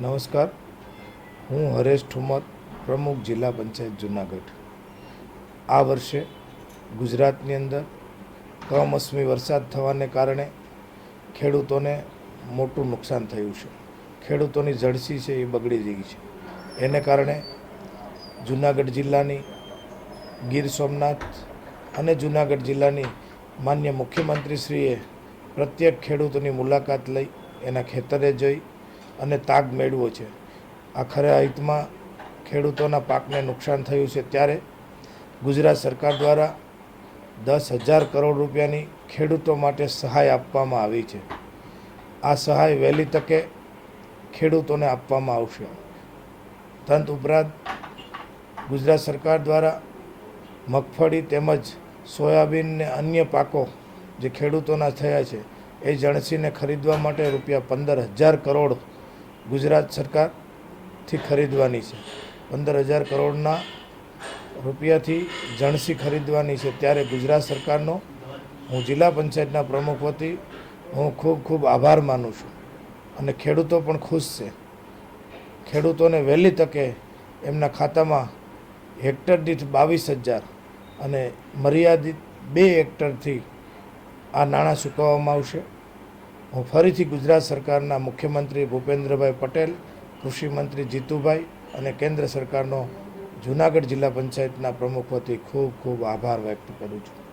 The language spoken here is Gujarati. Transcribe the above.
નમસ્કાર. હું હરેશ ઠુમર, પ્રમુખ જિલ્લા પંચાયત જુનાગઢ. આ વર્ષે ગુજરાતની અંદર કમોસમી વરસાદ થવાને કારણે ખેડૂતોને મોટું નુકસાન થયું છે. ખેડૂતોની જળસી છે એ બગડી ગઈ છે. એને કારણે જુનાગઢ જિલ્લાની ગીર સોમનાથ અને જુનાગઢ જિલ્લાની માન્ય મુખ્યમંત્રીશ્રીએ પ્રત્યેક ખેડૂતોની મુલાકાત લઈ એના ખેતરે જઈ અને તાગ મેળવ્યો છે. આ ખરા હિતમાં ખેડૂતોના પાકને નુકસાન થયું છે ત્યારે ગુજરાત સરકાર દ્વારા દસ હજાર કરોડ રૂપિયાની ખેડૂતો માટે સહાય આપવામાં આવી છે. આ સહાય વહેલી તકે ખેડૂતોને આપવામાં આવશે. તંત ઉપરાંત ગુજરાત સરકાર દ્વારા મગફળી તેમજ સોયાબીન ને અન્ય પાકો જે ખેડૂતોના થયા છે, એ જણસીને ખરીદવા માટે રૂપિયા પંદર હજાર કરોડ ગુજરાત સરકારથી ખરીદવાની છે. પંદર હજાર કરોડના રૂપિયાથી જણસી ખરીદવાની છે. ત્યારે ગુજરાત સરકારનો, હું જિલ્લા પંચાયતના પ્રમુખ વતી હું ખૂબ ખૂબ આભાર માનું છું. અને ખેડૂતો પણ ખુશ છે. ખેડૂતોને વહેલી તકે એમના ખાતામાં હેક્ટર દીઠ બાવીસ હજાર અને મર્યાદિત બે હેક્ટરથી આ નાણાં ચૂકવવામાં આવશે. હું ફરીથી ગુજરાત સરકારના મુખ્યમંત્રી ભૂપેન્દ્રભાઈ પટેલ કૃષિમંત્રી જીતુભાઈ અને કેન્દ્ર સરકારનો જુનાગઢ જિલ્લા પંચાયતના પ્રમુખ વતી ખૂબ ખૂબ આભાર વ્યક્ત કરું છું.